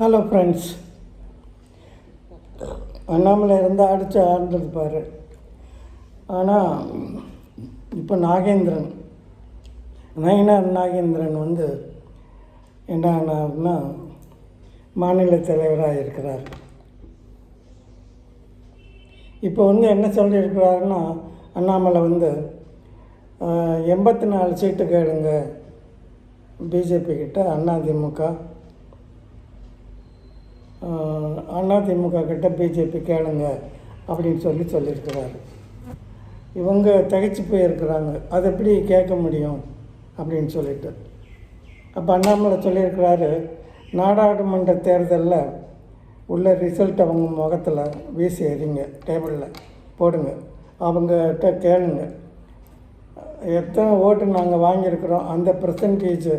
Hello friends Annamalai இருந்தால் அடித்து ஆடுறது பாரு. ஆனால் இப்போ நாகேந்திரன் நயினார் நாகேந்திரன் வந்து என்ன ஆனார்னா மாநில தலைவராக இருக்கிறார். இப்போ வந்து என்ன சொல்லியிருக்கிறாருன்னா அண்ணாமலை வந்து எண்பத்தி நாலு சீட்டு கேளுங்க. பிஜேபி கிட்ட அதிமுக அதிமுக கிட்ட பிஜேபி கேளுங்க அப்படின்னு சொல்லி சொல்லியிருக்கிறார். இவங்க தகைச்சு போயிருக்கிறாங்க. அது எப்படி கேட்க முடியும் அப்படின்னு சொல்லிட்டு. அப்போ அண்ணாமலை சொல்லியிருக்கிறாரு நாடாளுமன்ற தேர்தலில் உள்ள ரிசல்ட் அவங்க முகத்தில் வீசி எறிங்க டேபிளில் போடுங்க. அவங்ககிட்ட கேளுங்க. எத்தனை ஓட்டு நாங்கள் வாங்கியிருக்கிறோம் அந்த பர்சன்டேஜ்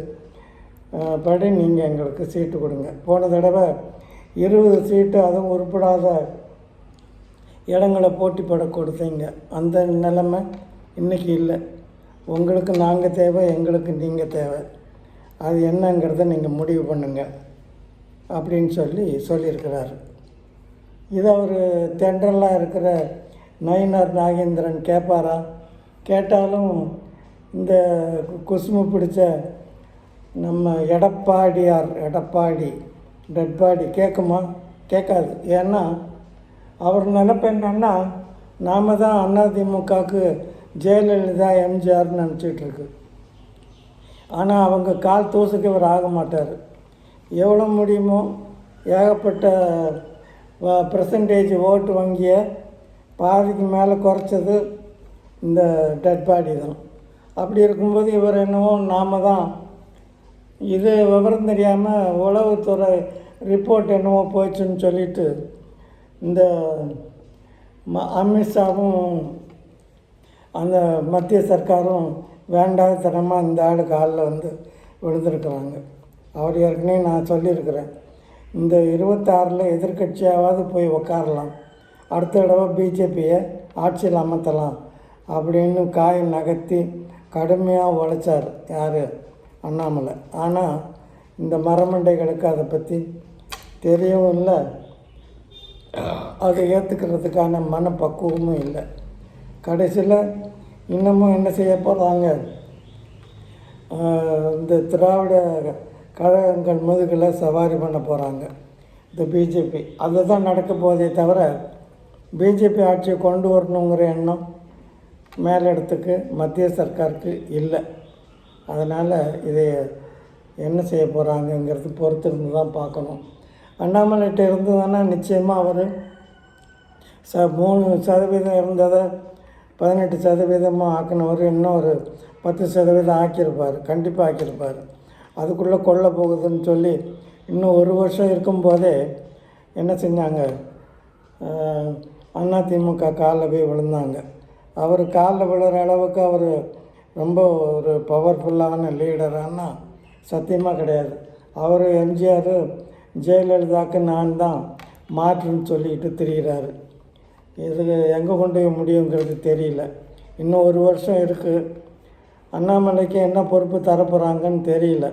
படி நீங்கள் எங்களுக்கு சீட்டு கொடுங்க. போன தடவை இருபது சீட்டு அதுவும் உருப்படாத இடங்களை போட்டி கொடுத்தீங்க. அந்த நிலைமை இன்றைக்கி இல்லை. உங்களுக்கு நாங்கள் தேவை எங்களுக்கு நீங்கள் தேவை. அது என்னங்கிறத நீங்கள் முடிவு பண்ணுங்க அப்படின்னு சொல்லி சொல்லியிருக்கிறாரு. இதை அவர் தென்றலாக இருக்கிற நயினார் நாகேந்திரன் கேட்பாரா கேட்டாலும் இந்த குசுமு பிடிச்ச நம்ம எடப்பாடியார் எடப்பாடி டெட் பாடி கேட்குமா கேட்காது ஏன்னா அவர் நினப்பு என்னன்னா நாம் தான் அதிமுகவுக்கு ஜெயலலிதா எம்ஜிஆர்னு நினச்சிட்ருக்கு. ஆனால் அவங்க கால் தூசுக்கு இவர் ஆக மாட்டார். எவ்வளோ முடியுமோ ஏகப்பட்ட பர்சன்டேஜ் ஓட்டு வங்கிய பாதிக்கு மேலே குறைச்சது இந்த டெட் பாடி தான். அப்படி இருக்கும்போது இவர் என்னவோ நாம் தான் இது விவரம் தெரியாமல் உளவுத்துறை ரிப்போர்ட் என்னவோ போச்சுன்னு சொல்லிட்டு இந்த ம அமித்ஷாவும் அந்த மத்திய சர்க்காரும் வேண்டாதனமாக இந்த ஆடு காலில் வந்து விழுந்திருக்கிறாங்க. அவர் ஏற்கனவே நான் சொல்லியிருக்கிறேன். இந்த இருபத்தாறில் எதிர்கட்சியாவது போய் உக்காரலாம். அடுத்த தடவை பிஜேபியை ஆட்சியில் அமர்த்தலாம் அப்படின்னு காய் நகர்த்தி கடுமையாக உழைச்சார். யார்? அண்ணாமலை. ஆனால் இந்த மரமண்டைகளுக்கு அதை பற்றி தெரியவும் இல்லை. அதை ஏற்றுக்கிறதுக்கான மனப்பக்குவமும் இல்லை. கடைசியில் இன்னமும் என்ன செய்ய போகிறாங்க இந்த திராவிட கழகங்கள் முதுகில் சவாரி பண்ண போகிறாங்க இந்த பிஜேபி அதுதான் நடக்க போதே தவிர பிஜேபி ஆட்சியை கொண்டு வரணுங்கிற எண்ணம் மேலிடத்துக்கு மத்திய சர்க்காருக்கு இல்லை. அதனால் இதை என்ன செய்ய போகிறாங்கங்கிறது பொறுத்திருந்து தான் பார்க்கணும். அண்ணாமலைகிட்ட இருந்ததுன்னா நிச்சயமாக அவர் ச மூணு சதவீதம் இருந்ததை பதினெட்டு சதவீதமாக ஆக்கினவர் இன்னும் ஒரு பத்து சதவீதம் ஆக்கியிருப்பார் கண்டிப்பாக ஆக்கியிருப்பார். அதுக்குள்ளே கொல்ல போகுதுன்னு சொல்லி இன்னும் ஒரு வருஷம் இருக்கும்போதே என்ன செஞ்சாங்க? அதிமுக காலில் போய் விழுந்தாங்க. அவர் காலில் விழுற அளவுக்கு அவர் ரொம்ப ஒரு பவர்ஃபுல்லான லீடரானா சத்தியமாக கிடையாது. அவர் எம்ஜிஆர் ஜெயலலிதாவுக்கு நான் தான் மாற்றுன்னு சொல்லிக்கிட்டு திரிகிறாரு இது எங்கே கொண்டு போய் முடியுங்கிறது தெரியல. இன்னும் ஒரு வருஷம் இருக்குது அண்ணாமலைக்கு என்ன பொறுப்பு தரப்போகிறாங்கன்னு தெரியல.